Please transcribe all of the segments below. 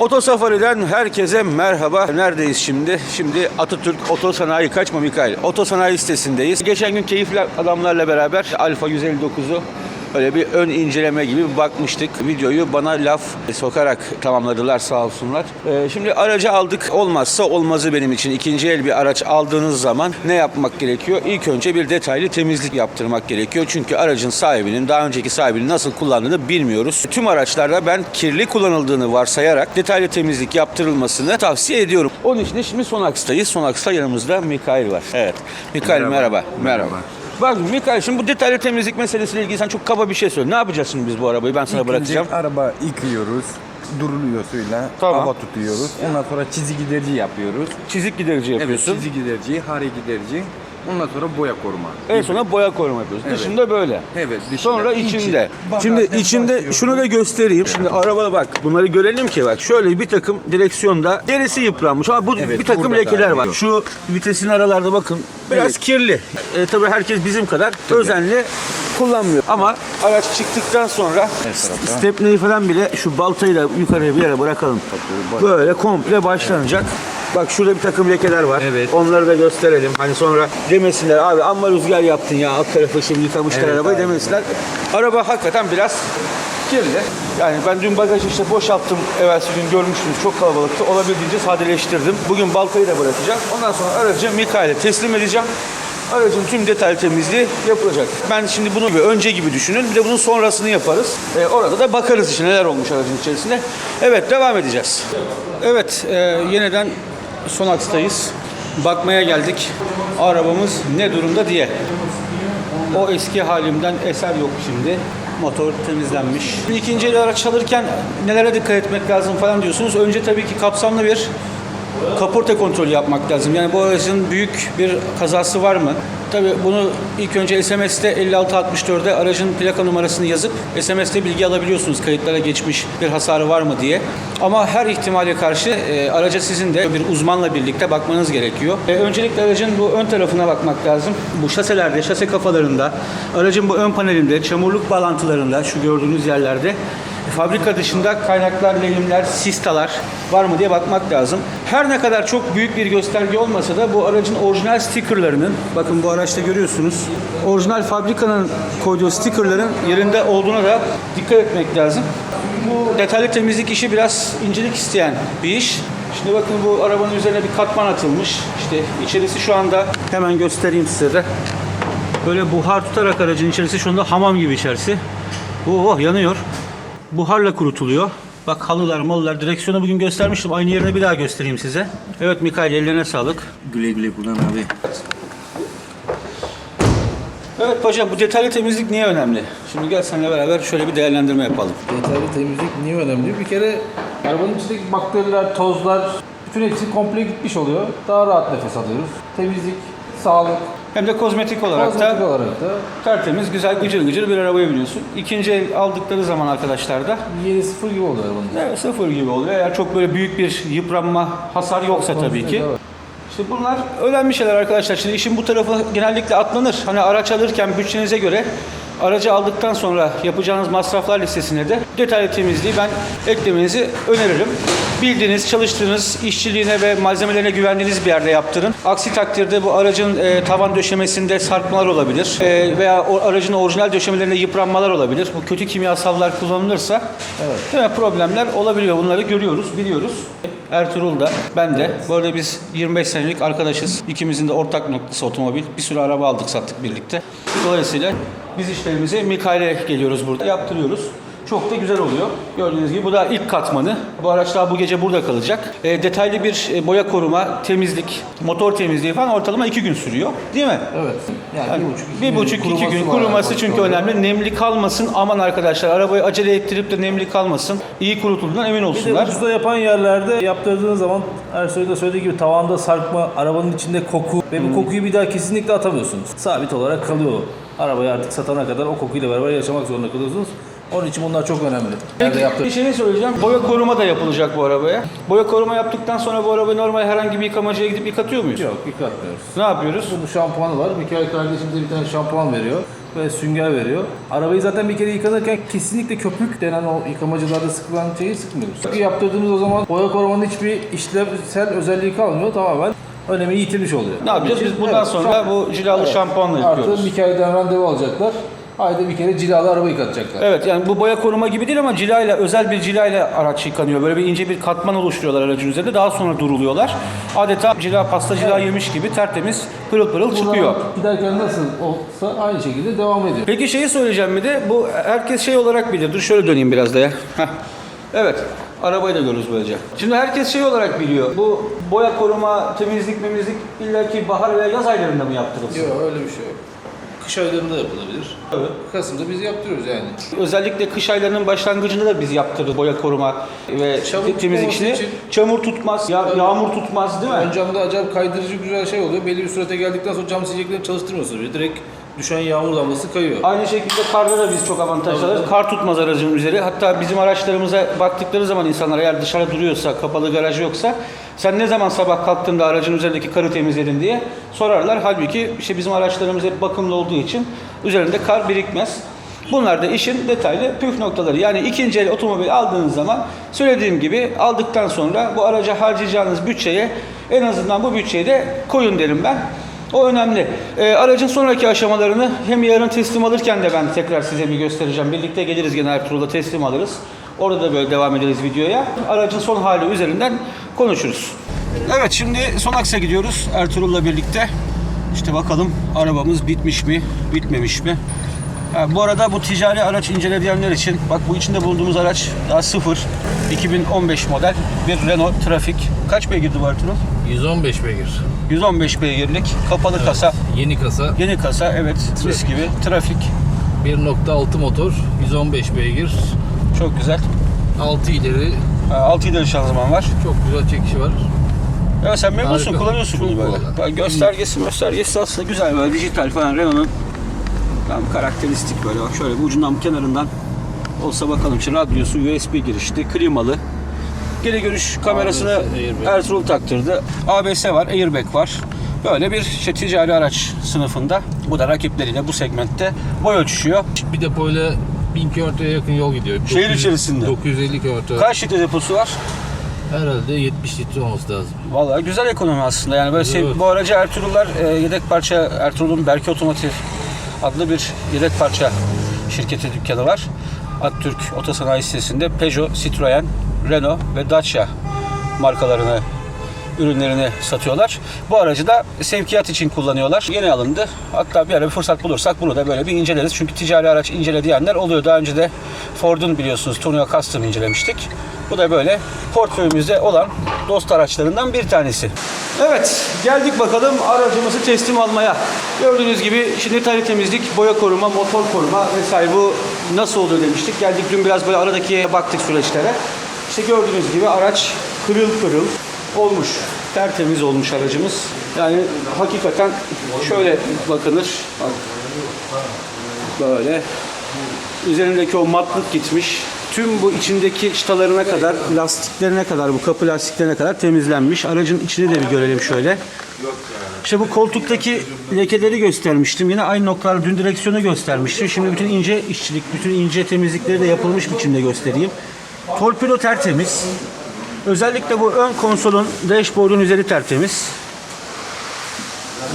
Oto Safari'den herkese merhaba. Neredeyiz şimdi? Şimdi Atatürk Oto Sanayi Kaçma Mikail. Oto Sanayi sitesindeyiz. Geçen gün keyifli adamlarla beraber Alfa 159'u Öyle bir ön inceleme gibi bakmıştık. Videoyu bana laf sokarak tamamladılar sağ olsunlar. Ee, şimdi aracı aldık. Olmazsa olmazı benim için. ikinci el bir araç aldığınız zaman ne yapmak gerekiyor? İlk önce bir detaylı temizlik yaptırmak gerekiyor. Çünkü aracın sahibinin, daha önceki sahibinin nasıl kullandığını bilmiyoruz. Tüm araçlarda ben kirli kullanıldığını varsayarak detaylı temizlik yaptırılmasını tavsiye ediyorum. Onun için de şimdi Sonax'tayız. Sonax'ta yanımızda Mikail var. Evet. Mikail merhaba. Merhaba. Bak Mikail şimdi bu detaylı temizlik meselesiyle ilgili sen çok kaba bir şey söyle. Ne yapacağız şimdi biz bu arabayı? Ben sana İlk bırakacağım. araba yıkıyoruz. Duruluyor suyla. Tamam. Hava tutuyoruz. Ondan sonra çizik giderici yapıyoruz. Çizik giderici Evet, yapıyorsun. çizik giderici, hare giderici. Ondan sonra boya koruma. En sona boya koruma yapıyorsun. Evet. Dışında böyle. Evet, dışında. Sonra İçi. içinde. Bagajdan Şimdi içinde şunu da göstereyim. Şimdi arabada bak bunları görelim ki bak şöyle bir takım direksiyonda derisi yıpranmış ama bu Evet, bir takım burada da lekeler var. yok. Şu vitesin aralarda bakın biraz Evet. kirli. E, tabii herkes bizim kadar özenli kullanmıyor. Ama araç çıktıktan sonra tarafta. stepneyi falan bile şu baltayı da yukarıya bir yere bırakalım. Böyle komple başlanacak. Bak şurada bir takım lekeler var. Evet. Onları da gösterelim. Hani sonra demesinler abi amma rüzgar yaptın ya alt tarafı şimdi yıkamışlar Evet, arabayı aynen. demesinler. Araba hakikaten biraz kirli. Yani ben dün bagajı işte boşalttım. Evvelsi gün görmüştünüz çok kalabalıktı. Olabildiğince sadeleştirdim. Bugün baltayı da bırakacağım. Ondan sonra aracı Mikail'e teslim edeceğim. Aracın tüm detaylı temizliği yapılacak. Ben şimdi bunu bir önce gibi düşünün. Bir de bunun sonrasını yaparız. Ee, orada da bakarız işte neler olmuş aracın içerisinde. Evet devam edeceğiz. Evet e, yeniden Sonax'tayız. Bakmaya geldik. Arabamız ne durumda diye. O eski halimden eser yok şimdi. Motor temizlenmiş. İkinci el araç alırken nelere dikkat etmek lazım falan diyorsunuz. Önce tabii ki kapsamlı bir kaporta kontrolü yapmak lazım. Yani bu aracın büyük bir kazası var mı? Tabii bunu ilk önce SMS'te 5664'de aracın plaka numarasını yazıp SMS'te bilgi alabiliyorsunuz kayıtlara geçmiş bir hasarı var mı diye. Ama her ihtimale karşı e, araca sizin de bir uzmanla birlikte bakmanız gerekiyor. E, öncelikle aracın bu ön tarafına bakmak lazım. Bu şaselerde, şase kafalarında, aracın bu ön panelinde, çamurluk bağlantılarında, şu gördüğünüz yerlerde Fabrika dışında kaynaklar, lehimler, sistalar var mı diye bakmak lazım. Her ne kadar çok büyük bir gösterge olmasa da bu aracın orijinal stickerlarının, bakın bu araçta görüyorsunuz, orijinal fabrikanın koyduğu stickerların yerinde olduğuna da dikkat etmek lazım. Bu detaylı temizlik işi biraz incelik isteyen bir iş. Şimdi bakın bu arabanın üzerine bir katman atılmış. İşte içerisi şu anda hemen göstereyim size de. Böyle buhar tutarak aracın içerisi şu anda hamam gibi içerisi. Oh yanıyor. Buharla kurutuluyor. Bak halılar, malılar, direksiyonu bugün göstermiştim. Aynı yerine bir daha göstereyim size. Evet Mikail ellerine sağlık. Güle güle kullan abi. Evet paşam bu detaylı temizlik niye önemli? Şimdi gel seninle beraber şöyle bir değerlendirme yapalım. Detaylı temizlik niye önemli? Bir kere arabanın içindeki bakteriler, tozlar, bütün hepsi komple gitmiş oluyor. Daha rahat nefes alıyoruz. Temizlik, sağlık, Hem de kozmetik olarak kozmetik da olarak da tertemiz, güzel, gıcır gıcır bir arabaya biniyorsun. İkinci el aldıkları zaman arkadaşlar da yeni sıfır gibi oluyor arabanın. Evet, sıfır gibi oluyor. Eğer çok böyle büyük bir yıpranma, hasar yoksa tabii ki. Evet. İşte bunlar önemli şeyler arkadaşlar. Şimdi işin bu tarafı genellikle atlanır. Hani araç alırken bütçenize göre aracı aldıktan sonra yapacağınız masraflar listesine de detaylı temizliği ben eklemenizi öneririm. Bildiğiniz, çalıştığınız, işçiliğine ve malzemelerine güvendiğiniz bir yerde yaptırın. Aksi takdirde bu aracın e, tavan döşemesinde sarkmalar olabilir. E, veya o aracın orijinal döşemelerinde yıpranmalar olabilir. Bu kötü kimyasallar kullanılırsa değil mi, problemler olabiliyor. Bunları görüyoruz, biliyoruz. Ertuğrul da, ben de. Bu arada biz 25 senelik arkadaşız. İkimizin de ortak noktası otomobil. Bir sürü araba aldık sattık birlikte. Dolayısıyla biz işlerimizi Mikail'e geliyoruz burada. Yaptırıyoruz. Çok da güzel oluyor. Gördüğünüz gibi bu da ilk katmanı. Bu araç daha bu gece burada kalacak. E, detaylı bir e, boya koruma, temizlik, motor temizliği falan ortalama iki gün sürüyor. Değil mi? Evet. Yani, Yani bir buçuk, iki bir gün buçuk iki kuruması gün çünkü önemli. Nemli kalmasın. Aman arkadaşlar arabayı acele ettirip de nemli kalmasın. İyi kurutulduğundan emin Bir de olsunlar. yapan yerlerde yaptırdığın zaman Ersoy da söylediği gibi tavanda sarkma, arabanın içinde koku ve Hmm. bu kokuyu bir daha kesinlikle atamıyorsunuz. Sabit olarak kalıyor. Arabayı artık satana kadar o kokuyla beraber yaşamak zorunda kalıyorsunuz. Onun için bunlar çok önemli. Nerede yaptığımız- bir şey söyleyeceğim. Boya koruma da yapılacak bu arabaya. Boya koruma yaptıktan sonra bu arabayı normal herhangi bir yıkamacıya gidip yıkatıyor muyuz? Yok yıkatmıyoruz. Ne yapıyoruz? Bunun şampuanı var. Mikail kardeşimize bir tane şampuan veriyor ve sünger veriyor. Arabayı zaten bir kere yıkanırken kesinlikle köpük denen o yıkamacılarda sıkılan şeyi sıkmıyoruz. Çünkü yaptırdığımız o zaman boya korumanın hiçbir işlevsel özelliği kalmıyor. Tamamen önemini yitirmiş oluyor. Ne yapacağız? Biz bundan Evet, sonra bu cilalı şampuanla Artı yıkıyoruz. Mikail'den randevu alacaklar. Ayda bir kere cilalı araba yıkatacaklar. Evet yani bu boya koruma gibi değil ama cilayla özel bir cilayla araç yıkanıyor. Böyle bir ince bir katman oluşturuyorlar aracın üzerinde. Daha sonra duruluyorlar. Adeta cila pasta cila yemiş gibi tertemiz pırıl pırıl çıkıyor. Buradan giderken nasıl olsa aynı şekilde devam ediyor. Peki şeyi söyleyeceğim bir de bu herkes şey olarak bilir. Dur şöyle döneyim biraz da ya. Heh. Evet. Arabayı da görürüz böylece. Şimdi herkes şey olarak biliyor. Bu boya koruma, temizlik, memizlik illaki bahar veya yaz aylarında mı yaptırılsın? Yok öyle bir şey yok. Kış aylarında yapılabilir. Evet. Kasım'da biz yaptırıyoruz yani. Özellikle kış aylarının başlangıcında da biz yaptırdık boya koruma ve Çamur temizlik işini. için- Çamur tutmaz, ya- yağmur tutmaz değil mi? Ön camda acayip kaydırıcı güzel şey oluyor. Belli bir sürete geldikten sonra cam sileceklerini çalıştırmıyorsunuz. bile. Direkt düşen yağmur damlası kayıyor. Aynı şekilde karda da biz çok avantaj Tabii, alırız. Kar tutmaz aracın üzeri. Hatta bizim araçlarımıza baktıkları zaman insanlar eğer dışarı duruyorsa, kapalı garaj yoksa sen ne zaman sabah kalktığında aracın üzerindeki karı temizledin diye sorarlar. Halbuki işte bizim araçlarımız hep bakımlı olduğu için üzerinde kar birikmez. Bunlar da işin detaylı püf noktaları. Yani ikinci el otomobil aldığınız zaman söylediğim gibi aldıktan sonra bu araca harcayacağınız bütçeye en azından bu bütçeyi de koyun derim ben. O önemli. Ee, aracın sonraki aşamalarını hem yarın teslim alırken de ben tekrar size bir göstereceğim. Birlikte geliriz gene Ertuğrul'a teslim alırız. Orada da böyle devam ederiz videoya. Aracın son hali üzerinden konuşuruz. Evet şimdi son aksa gidiyoruz Ertuğrul'la birlikte. İşte bakalım arabamız bitmiş mi, bitmemiş mi? Ha, bu arada bu ticari araç inceleyenler için bak bu içinde bulunduğumuz araç daha sıfır. 2015 model bir Renault Traffic. Kaç beygirdi bu Ertuğrul? 115 beygir. 115 beygirlik kapalı kasa. Yeni kasa. Yeni kasa evet mis gibi trafik 1.6 motor. 115 beygir. çok güzel. 6 ileri. 6 ileri şanzıman var. Çok güzel çekişi var. Ya sen memnunsun Harika. kullanıyorsun bunu böyle. Bak göstergesi göstergesi aslında güzel böyle dijital falan Renault'un tam karakteristik böyle bak şöyle bir ucundan kenarından olsa bakalım işte radyosu USB girişli klimalı geri görüş kamerasını ABS. Ertuğrul taktırdı. ABS var, airbag var. Böyle bir işte ticari araç sınıfında. Bu da rakipleriyle bu segmentte boy ölçüşüyor. Bir depoyla 1000 kilometreye yakın yol gidiyor. Şehir 900 içerisinde. 950 kilometre. Kaç litre deposu var? Herhalde 70 litre olması lazım. Vallahi güzel ekonomi aslında. Yani böyle Evet. bu aracı Ertuğrullar e, yedek parça Ertuğrul'un Berke Otomotiv adlı bir yedek parça şirketi dükkanı var. Atatürk Otosanayi sitesinde Peugeot, Citroen, Renault ve Dacia markalarını ürünlerini satıyorlar. Bu aracı da sevkiyat için kullanıyorlar. Yeni alındı. Hatta bir ara bir fırsat bulursak bunu da böyle bir inceleriz. Çünkü ticari araç incele diyenler oluyor. Daha önce de Ford'un biliyorsunuz Tourneo Custom incelemiştik. Bu da böyle portföyümüzde olan dost araçlarından bir tanesi. Evet, geldik bakalım aracımızı teslim almaya. Gördüğünüz gibi şimdi tali temizlik, boya koruma, motor koruma vesaire bu nasıl oluyor demiştik. Geldik dün biraz böyle aradaki baktık süreçlere. İşte gördüğünüz gibi araç kırıl kırıl olmuş. Tertemiz olmuş aracımız. Yani hakikaten şöyle bakınır. Bak. Böyle üzerindeki o matlık gitmiş. Tüm bu içindeki çıtalarına kadar, lastiklerine kadar, bu kapı lastiklerine kadar temizlenmiş. Aracın içini de bir görelim şöyle. İşte bu koltuktaki lekeleri göstermiştim. Yine aynı noktalar dün direksiyonu göstermiştim. Şimdi bütün ince işçilik, bütün ince temizlikleri de yapılmış biçimde göstereyim. Torpido tertemiz. Özellikle bu ön konsolun dashboard'un üzeri tertemiz.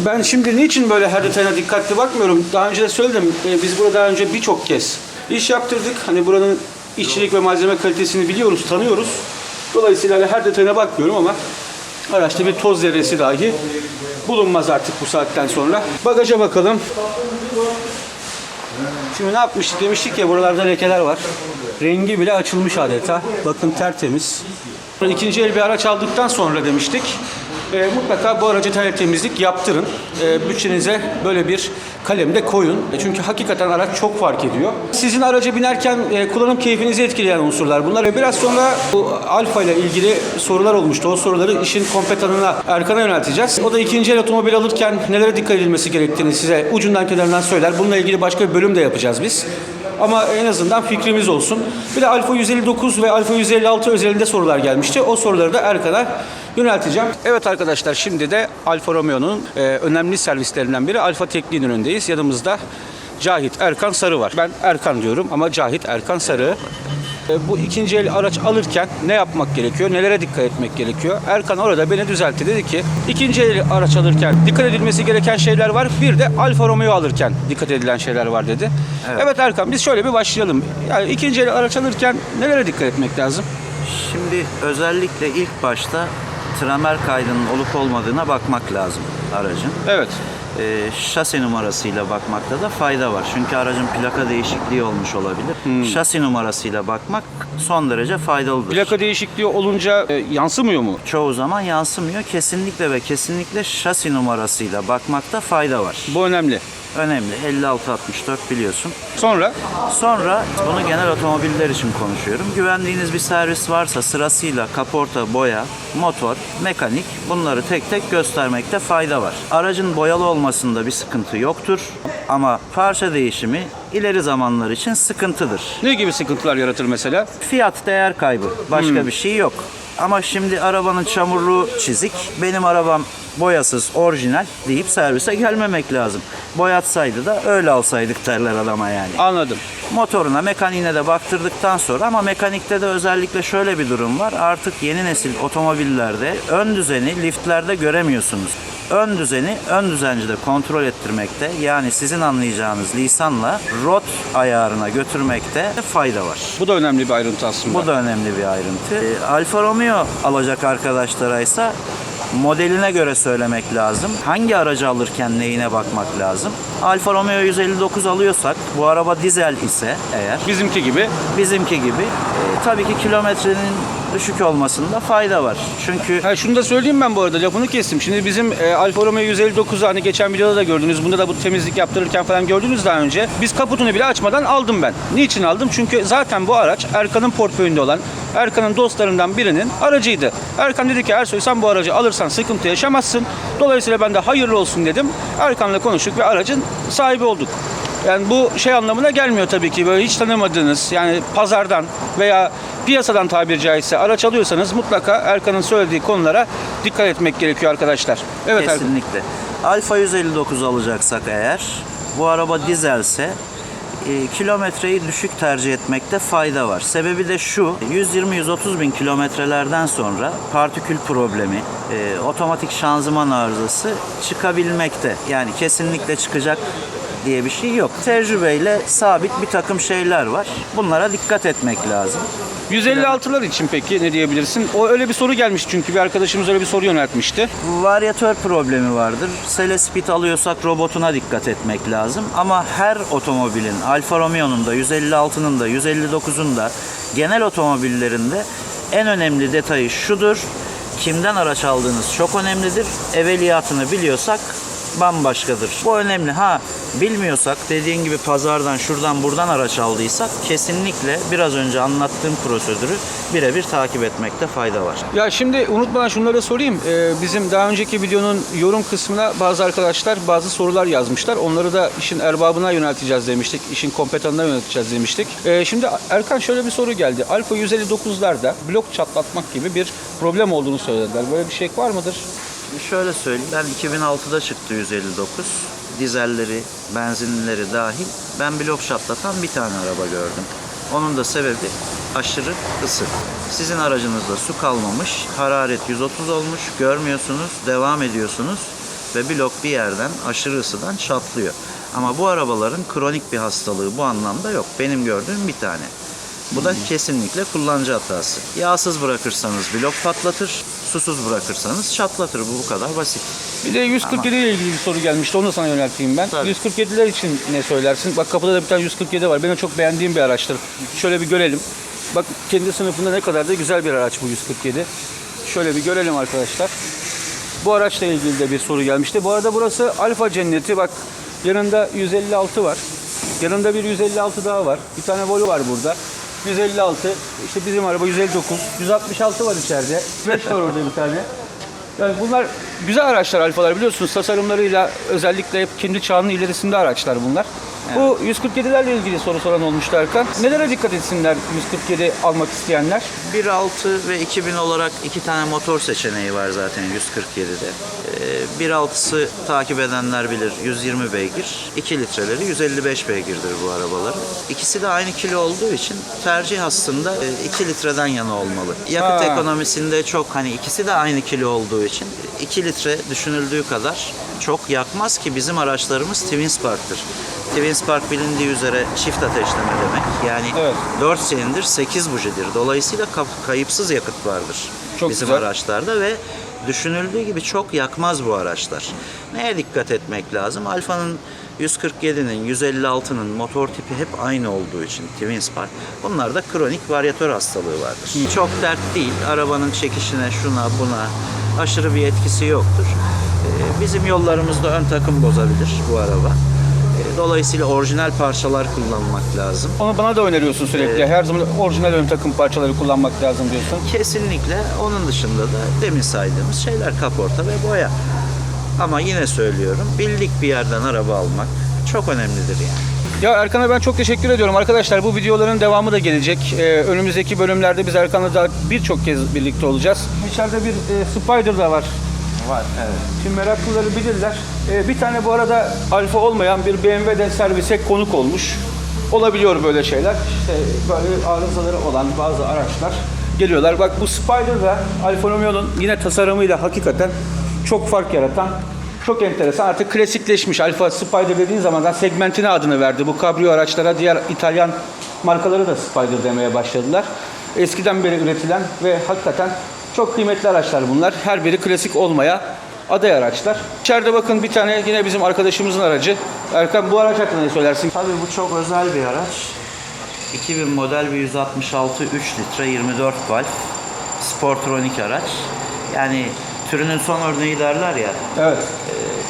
Ben şimdi niçin böyle her detayına dikkatli bakmıyorum? Daha önce de söyledim. e, Biz burada daha önce birçok kez iş yaptırdık. Hani buranın işçilik ve malzeme kalitesini biliyoruz, tanıyoruz. Dolayısıyla hani her detayına bakmıyorum ama araçta bir toz zerresi dahi bulunmaz artık bu saatten sonra. Bagaja bakalım. Şimdi ne yapmıştık demiştik ya buralarda lekeler var. Rengi bile açılmış adeta. Bakın tertemiz. İkinci el bir araç aldıktan sonra demiştik. E, mutlaka bu araca tel temizlik yaptırın. E, bütçenize böyle bir kalem koyun. E, çünkü hakikaten araç çok fark ediyor. Sizin araca binerken e, kullanım keyfinizi etkileyen unsurlar bunlar. E, biraz sonra bu Alfa ile ilgili sorular olmuştu. O soruları işin kompetanına Erkan'a yönelteceğiz. O da ikinci el otomobil alırken nelere dikkat edilmesi gerektiğini size ucundan kenarından söyler. Bununla ilgili başka bir bölüm de yapacağız biz. Ama en azından fikrimiz olsun. Bir de Alfa 159 ve Alfa 156 özelinde sorular gelmişti. O soruları da Erkan'a yönelteceğim. Evet arkadaşlar şimdi de Alfa Romeo'nun e, önemli servislerinden biri Alfa Tekniğin önündeyiz. Yanımızda Cahit Erkan Sarı var. Ben Erkan diyorum ama Cahit Erkan Sarı. E, Bu ikinci el araç alırken ne yapmak gerekiyor, nelere dikkat etmek gerekiyor? Erkan orada beni düzeltti. Dedi ki ikinci el araç alırken dikkat edilmesi gereken şeyler var. Bir de Alfa Romeo alırken dikkat edilen şeyler var dedi. Evet, Erkan biz şöyle bir başlayalım. Yani ikinci el araç alırken nelere dikkat etmek lazım? Şimdi özellikle ilk başta tramer kaydının olup olmadığına bakmak lazım aracın. Evet. Ee, şasi numarasıyla bakmakta da fayda var. Çünkü aracın plaka değişikliği olmuş olabilir. Şasi numarasıyla bakmak son derece faydalıdır. Plaka değişikliği olunca e, yansımıyor mu? Çoğu zaman yansımıyor. Kesinlikle ve kesinlikle şasi numarasıyla bakmakta fayda var. Bu önemli. Önemli. 5664 biliyorsun. Sonra Sonra bunu genel otomobiller için konuşuyorum. Güvendiğiniz bir servis varsa sırasıyla kaporta, boya, motor, mekanik bunları tek tek göstermekte fayda var. Aracın boyalı olmasında bir sıkıntı yoktur ama parça değişimi ileri zamanlar için sıkıntıdır. ne gibi sıkıntılar yaratır mesela? Fiyat değer kaybı. Başka bir şey yok. Ama şimdi arabanın çamurluğu çizik. Benim arabam boyasız, orijinal deyip servise gelmemek lazım. Boyatsaydı da öyle alsaydık derler adama yani. Anladım. Motoruna, mekaniğine de baktırdıktan sonra ama mekanikte de özellikle şöyle bir durum var. Artık yeni nesil otomobillerde ön düzeni liftlerde göremiyorsunuz. Ön düzeni ön düzencide kontrol ettirmekte yani sizin anlayacağınız lisanla rot ayarına götürmekte fayda var. Bu da önemli bir ayrıntı aslında. Bu da önemli bir ayrıntı. Ee, Alfa Romeo alacak arkadaşlara ise modeline göre söylemek lazım. Hangi aracı alırken neyine bakmak lazım. Alfa Romeo 159 alıyorsak bu araba dizel ise eğer Bizimki gibi. bizimki gibi e, tabii ki kilometrenin düşük olmasında fayda var. Çünkü Ha, şunu da söyleyeyim ben bu arada lafını kestim. Şimdi bizim e, Alfa Romeo 159'u hani geçen videoda da gördünüz. Bunda da bu temizlik yaptırırken falan gördünüz daha önce. Biz kaputunu bile açmadan aldım ben. Niçin aldım? Çünkü zaten bu araç Erkan'ın portföyünde olan Erkan'ın dostlarından birinin aracıydı. Erkan dedi ki Ersoy sen bu aracı alırsan sıkıntı yaşamazsın. Dolayısıyla ben de hayırlı olsun dedim. Erkan'la konuştuk ve aracın sahibi olduk. Yani bu şey anlamına gelmiyor tabii ki böyle hiç tanımadığınız yani pazardan veya piyasadan tabiri caizse araç alıyorsanız mutlaka Erkan'ın söylediği konulara dikkat etmek gerekiyor arkadaşlar. Evet Erkan. kesinlikle. Alfa 159 alacaksak eğer bu araba dizelse e, kilometreyi düşük tercih etmekte fayda var. Sebebi de şu 120-130 bin kilometrelerden sonra partikül problemi, e, otomatik şanzıman arızası çıkabilmekte. Yani kesinlikle çıkacak diye bir şey yok. Tecrübeyle sabit bir takım şeyler var. Bunlara dikkat etmek lazım. 156'lar için peki ne diyebilirsin? O öyle bir soru gelmiş çünkü bir arkadaşımız öyle bir soru yöneltmişti. Varyatör problemi vardır. Selespit alıyorsak robotuna dikkat etmek lazım. Ama her otomobilin, Alfa Romeo'nun da, 156'nın da, 159'un da genel otomobillerinde en önemli detayı şudur. Kimden araç aldığınız çok önemlidir. Evveliyatını biliyorsak bambaşkadır. Bu önemli. Ha bilmiyorsak dediğin gibi pazardan şuradan buradan araç aldıysak kesinlikle biraz önce anlattığım prosedürü birebir takip etmekte fayda var. Ya şimdi unutmadan şunları sorayım. Ee, bizim daha önceki videonun yorum kısmına bazı arkadaşlar bazı sorular yazmışlar. Onları da işin erbabına yönelteceğiz demiştik. İşin kompetanına yönelteceğiz demiştik. Ee, şimdi Erkan şöyle bir soru geldi. Alfa 159'larda blok çatlatmak gibi bir problem olduğunu söylediler. Böyle bir şey var mıdır? Şöyle söyleyeyim, ben 2006'da çıktı 159. Dizelleri, benzinlileri dahil ben blok şatlatan bir tane araba gördüm. Onun da sebebi aşırı ısı. Sizin aracınızda su kalmamış, hararet 130 olmuş, görmüyorsunuz, devam ediyorsunuz ve blok bir yerden aşırı ısıdan çatlıyor. Ama bu arabaların kronik bir hastalığı bu anlamda yok. Benim gördüğüm bir tane. Bu da kesinlikle kullanıcı hatası. Yağsız bırakırsanız blok patlatır, susuz bırakırsanız çatlatır. Bu bu kadar basit. Bir de 147 ile ilgili bir soru gelmişti. Onu da sana yönelteyim ben. Tabii. 147'ler için ne söylersin? Bak kapıda da bir tane 147 var. Benim çok beğendiğim bir araçtır. Şöyle bir görelim. Bak kendi sınıfında ne kadar da güzel bir araç bu 147. Şöyle bir görelim arkadaşlar. Bu araçla ilgili de bir soru gelmişti. Bu arada burası Alfa Cenneti. Bak yanında 156 var. Yanında bir 156 daha var. Bir tane Volvo var burada. 156. İşte bizim araba 159. 166 var içeride. 5 var orada bir tane. Yani bunlar güzel araçlar alfalar biliyorsunuz tasarımlarıyla özellikle hep kendi çağının ilerisinde araçlar bunlar. Bu 147'lerle ilgili soru soran olmuştu Erkan. Nelere dikkat etsinler 147 almak isteyenler? 1.6 ve 2000 olarak iki tane motor seçeneği var zaten 147'de. Ee, 1.6'sı takip edenler bilir 120 beygir. 2 litreleri 155 beygirdir bu arabaların. İkisi de aynı kilo olduğu için tercih aslında 2 litreden yana olmalı. Yakıt Ha. ekonomisinde çok hani ikisi de aynı kilo olduğu için 2 litre düşünüldüğü kadar çok yakmaz ki bizim araçlarımız Twin Spark'tır. Twin Spark bilindiği üzere çift ateşleme demek. Yani Evet. 4 silindir 8 bujidir. Dolayısıyla kayıpsız yakıt vardır Çok bizim güzel. araçlarda ve düşünüldüğü gibi çok yakmaz bu araçlar. Neye dikkat etmek lazım? Alfa'nın 147'nin, 156'nın motor tipi hep aynı olduğu için Twin Spark. Bunlarda kronik varyatör hastalığı vardır. Çok dert değil. Arabanın çekişine, şuna, buna aşırı bir etkisi yoktur. Ee, Bizim yollarımızda ön takım bozabilir bu araba. Ee, Dolayısıyla orijinal parçalar kullanmak lazım. Onu bana da öneriyorsun sürekli. Her zaman orijinal ön takım parçaları kullanmak lazım diyorsun. Kesinlikle onun dışında da demin saydığımız şeyler kaporta ve boya. Ama yine söylüyorum bildik bir yerden araba almak çok önemlidir yani. Ya Erkan'a ben çok teşekkür ediyorum. Arkadaşlar bu videoların devamı da gelecek. Ee, önümüzdeki bölümlerde biz Erkan'la daha birçok kez birlikte olacağız. İçeride bir e, Spider da var. Var evet. Şimdi meraklıları bilirler. Ee, bir tane bu arada alfa olmayan bir BMW de servise konuk olmuş. Olabiliyor böyle şeyler. İşte böyle arızaları olan bazı araçlar geliyorlar. Bak bu Spider da Alfa Romeo'nun yine tasarımıyla hakikaten çok fark yaratan çok enteresan. Artık klasikleşmiş. Alfa Spider dediğin zaman da segmentine adını verdi. Bu kabrio araçlara diğer İtalyan markaları da Spider demeye başladılar. Eskiden beri üretilen ve hakikaten çok kıymetli araçlar bunlar. Her biri klasik olmaya aday araçlar. İçeride bakın bir tane yine bizim arkadaşımızın aracı. Erkan bu araç hakkında ne söylersin? Tabii bu çok özel bir araç. 2000 model bir 166 3 litre 24 valf Sportronic araç. Yani türünün son örneği derler ya. Evet.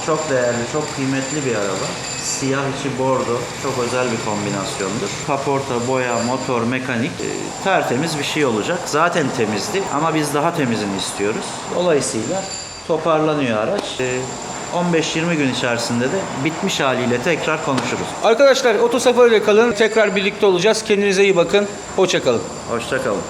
Çok değerli, çok kıymetli bir araba. Siyah içi bordo, çok özel bir kombinasyondur. Kaporta, boya, motor, mekanik e, tertemiz bir şey olacak. Zaten temizdi ama biz daha temizini istiyoruz. Dolayısıyla toparlanıyor araç. Ee, 15-20 gün içerisinde de bitmiş haliyle tekrar konuşuruz. Arkadaşlar otosafari ile kalın. Tekrar birlikte olacağız. Kendinize iyi bakın. Hoşça kalın. Hoşçakalın.